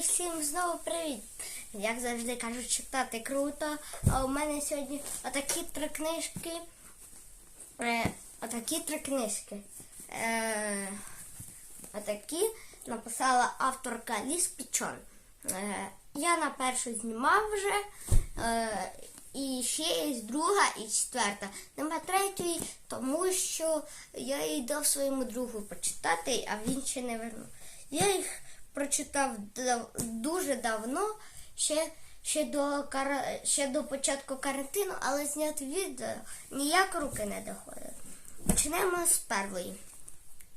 всім знову привіт! Як завжди кажуть, читати круто. А у мене сьогодні отакі три книжки. Е, отакі три книжки. Е, отакі написала авторка Ліс Пічон. Е, я на першу знімав вже. Е, і ще є друга і четверта. Нема третьої, тому що я їй дав своєму другу почитати, а він ще не вернув. Я їх прочитав дуже давно, ще, ще, до, ще до початку карантину, але зняти відео ніяк руки не доходили. Почнемо з першої.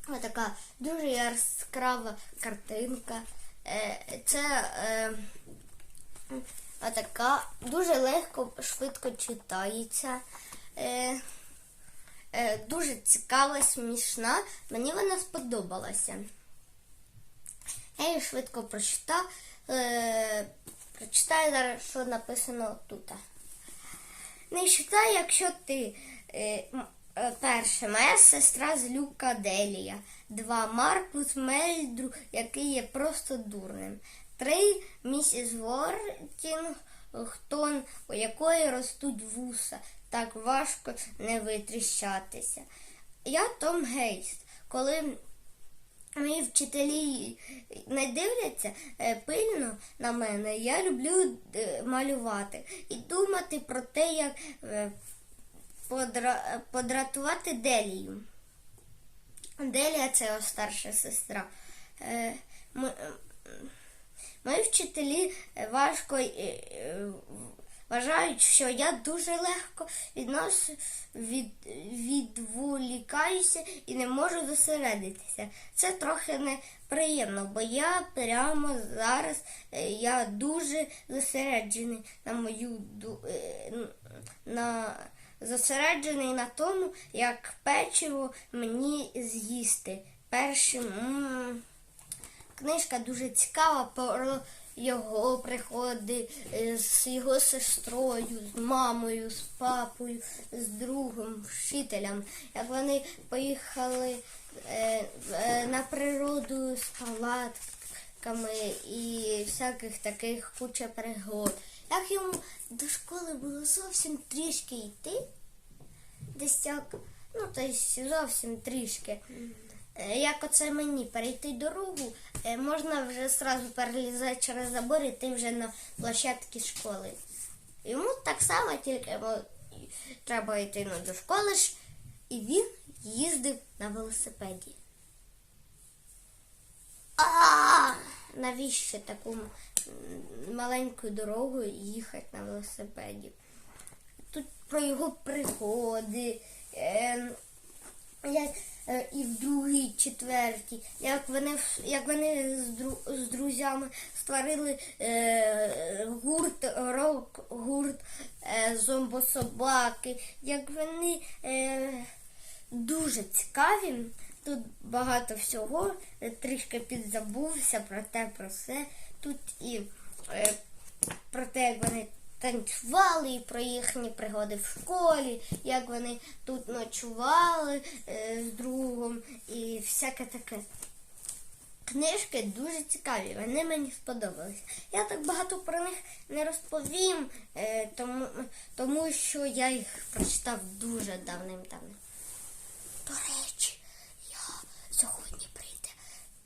Ось така дуже яскрава картинка. Е, Це е, отака дуже легко, швидко читається. Е, е, дуже цікава, смішна. Мені вона сподобалася. Я її швидко прочитав. Е, прочитаю зараз, що написано тут. Не читай, якщо ти. Е, е, перше, моя сестра з Люка Делія. Два. Маркус Мельдру, який є просто дурним. Три. Місіс Вортінгтон, у якої ростуть вуса. Так важко не витріщатися. Я Том Гейст. Коли Мої вчителі не дивляться е, пильно на мене. Я люблю е, малювати і думати про те, як е, подра- подратувати Делію. Делія це його старша сестра. Мої вчителі важко вважають, що я дуже легко віднос, від, відволікаюся і не можу зосередитися. Це трохи неприємно, бо я прямо зараз е, я дуже зосереджений на мою е, на зосереджений на тому, як печиво мені з'їсти. Першим. Книжка дуже цікава про його приходи е, з його сестрою, з мамою, з папою, з другом, вчителем. Як вони поїхали е, е, на природу з палатками і всяких таких куча пригод. Як йому до школи було зовсім трішки йти, десь як, ну есть зовсім трішки. Е, Як оце мені перейти дорогу, е, можна вже сразу перелізати через забор і ти вже на площадці школи. Йому так само, тільки треба йти ну, до школи ж, і він їздив на велосипеді. А навіщо таку маленьку дорогу їхати на велосипеді? Тут про його пригоди. Е, е, і в другій, четвертій, як вони як вони з, дру, з друзями створили е, гурт, рок гурт е, зомбособаки, як вони е, дуже цікаві. Тут багато всього, е, трішки підзабувся про те, про все. Тут і е, про те, як вони танцювали, і про їхні пригоди в школі, як вони тут ночували е, з другом і всяке таке. Книжки дуже цікаві, вони мені сподобалися. Я так багато про них не розповім, е, тому, тому що я їх прочитав дуже давним-давно. До речі, я сьогодні прийде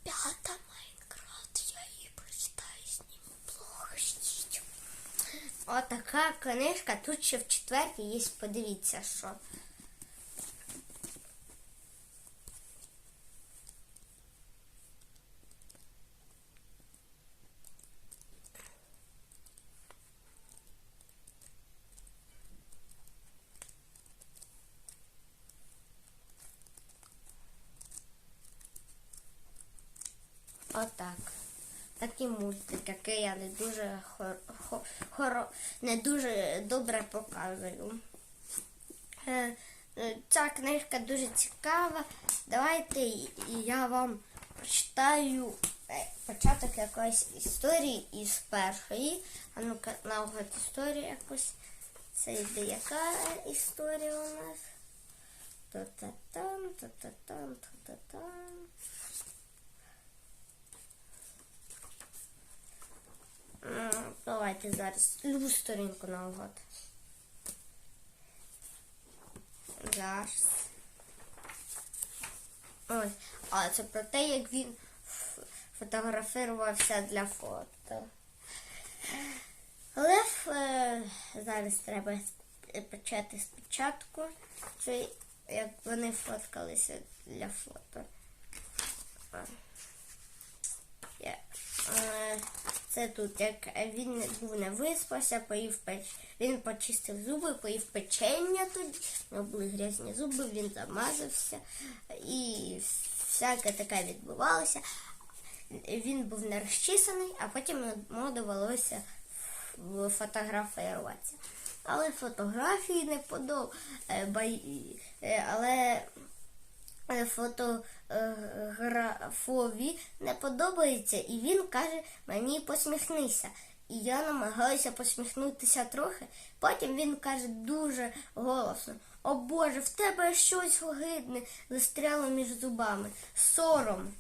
п'ята Майнкрафт, я її прочитаю, зніму блог. ждіть. Отака книжка, тут ще в четвертій є, подивіться, що. Отак. Такий мультик, який я не дуже хор, хо- хоро, не дуже добре показую. Е, е, Ця книжка дуже цікава. Давайте я вам прочитаю е, початок якоїсь історії із першої. А ну-ка, наугад історія якось. Це йде яка історія у нас? Та-та-там, та-та-там, та-та-там. Давайте зараз любу сторінку наугад. Зараз. Ось. А це про те, як він фотографувався для фото. Але е, зараз треба почати спочатку, як вони фоткалися для фото. А. Я- е, Це тут, як він був не виспався, поїв печ. Він почистив зуби, поїв печення тоді. У нього були грязні зуби, він замазався і всяке таке відбувалося. Він був не розчисаний, а потім йому довелося фотографуватися. Але фотографії не подобали. Але е, фотографові не подобається, і він каже мені посміхнися. І я намагаюся посміхнутися трохи. Потім він каже дуже голосно: О Боже, в тебе щось огидне застряло між зубами. Сором.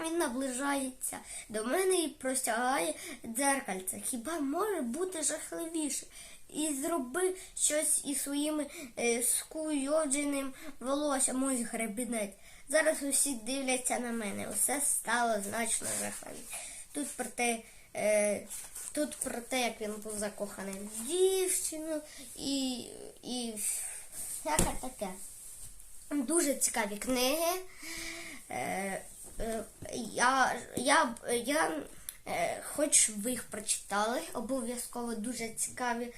Він наближається до мене і простягає дзеркальце. Хіба може бути жахливіше? І зроби щось із своїм е, скуйодженим волоссям, ось гребінець. Зараз усі дивляться на мене. Усе стало значно жахливіше. Тут про те, е, тут про те, як він був закоханий в дівчину і, і всяке таке. Дуже цікаві книги. Е, е, я, я, я е, хоч ви їх прочитали, обов'язково дуже цікаві.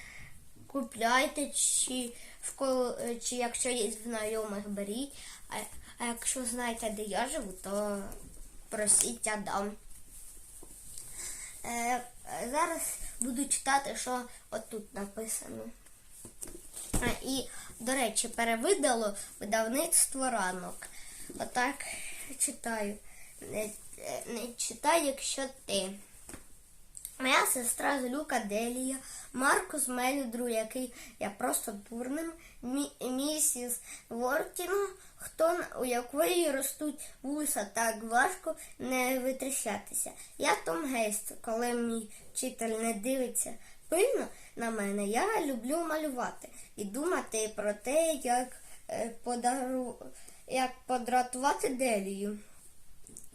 Купляйте, чи, в е, чи якщо є знайомих, беріть. А, а якщо знаєте, де я живу, то просіть, я дам. Е, зараз буду читати, що отут написано. А, і, до речі, перевидало видавництво ранок. Отак читаю. Не, е, не читай, якщо ти. Моя сестра з Люка Делія, Маркус Мелюдру, який я просто дурним, мі- місіс Вортіно, хто у якої ростуть вуса так важко не витріщатися. Я Том Гейст, коли мій вчитель не дивиться пильно на мене, я люблю малювати і думати про те, як, е, подару... як подратувати Делію.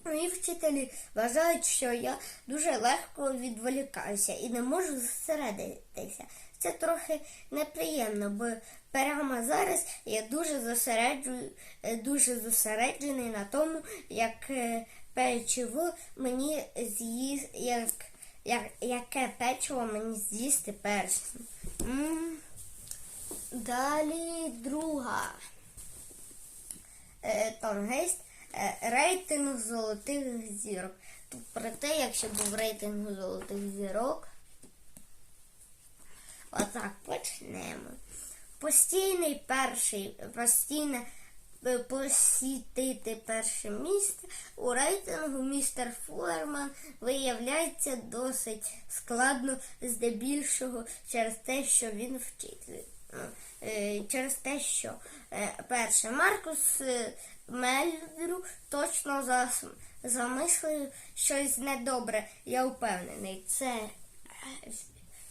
Мої вчителі вважають, що я дуже легко відволікаюся і не можу зосередитися. Це трохи неприємно, бо прямо зараз я дуже е, дуже зосереджений на тому, як е, печиво мені з'їсти, як, як, яке печиво мені з'їсти першим. Далі друга. Е, е, рейтинг золотих зірок. Тут про те, якщо був рейтинг золотих зірок. Отак почнемо. Постійний перший, постійне е, посітити перше місце у рейтингу містер Фулерман виявляється досить складно, здебільшого через те, що він вчитель. Е, Через те, що е, перше Маркус е, Мельдру точно зас- замислив щось недобре. Я впевнений. Це е,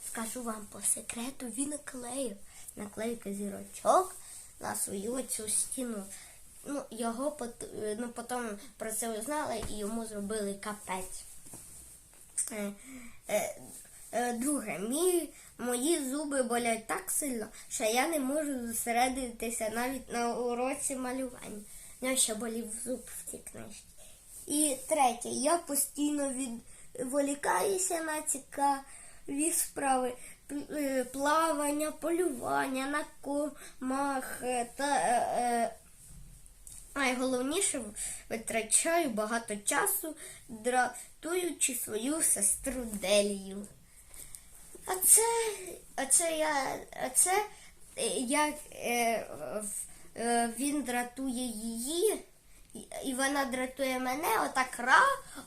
скажу вам по секрету, він наклеїв наклейки зірочок на свою цю стіну. Ну, його ну, потім про це узнали і йому зробили капець. Е, е, Друге, мій, мої зуби болять так сильно, що я не можу зосередитися навіть на уроці малювання. Нього ще болів зуб в цій книжці. І третє, я постійно відволікаюся на цікаві справи. Е, Плавання, полювання на комах е, та е, е, Найголовніше витрачаю багато часу, дратуючи свою сестру Делію. А це, а це я, а це в- е, він дратує її, і- вона дратує мене, отак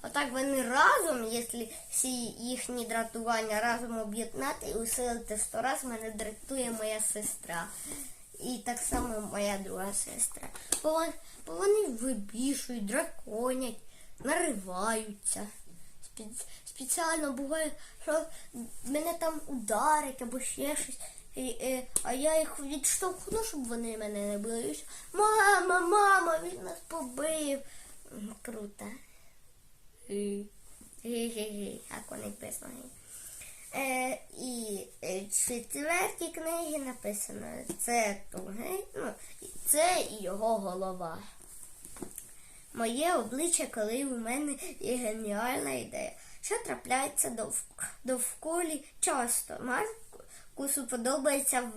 отак вони разом, якщо всі їхні дратування разом об'єднати і усилити сто раз, мене дратує моя сестра. І так само моя друга сестра. Бо, бо вони вибішують, драконять, нариваються, спец- спеціально буває, що мене там ударить або ще щось. І, е, а я їх відштовхну, щоб вони мене не били. І Мама, мама, він нас побив. Круто. Гі. Гі-гі-гі, як вони писані. Е, і е, в четвертій книгі написано це Тугей, ну, це і його голова. Моє обличчя, коли у мене є геніальна ідея. Що трапляється довк- довколі часто. Маркусу подобається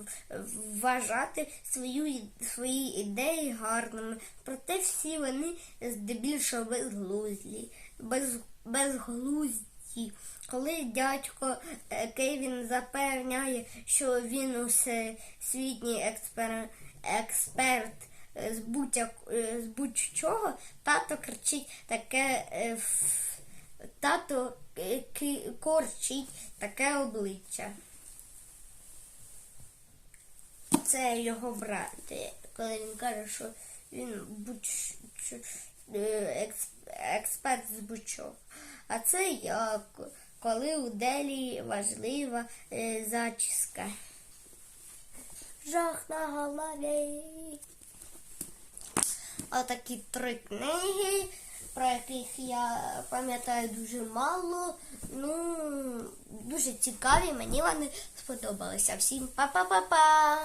вважати свою, свої ідеї гарними, проте всі вони здебільшого безглузді. Без, безглузді. Коли дядько е, Кевін запевняє, що він усесвітній експеримент експерт е, е, з будь-чого, тато кричить таке тато корчить таке обличчя. Це його брат, е, коли він каже, що він будь-що е, екс- експерт з будь-чого. А це я, коли у Делі важлива е, зачіска. Жах на голові. Отакі три книги, про яких я пам'ятаю дуже мало. Ну, дуже цікаві, мені вони сподобалися. Всім па-па-па-па!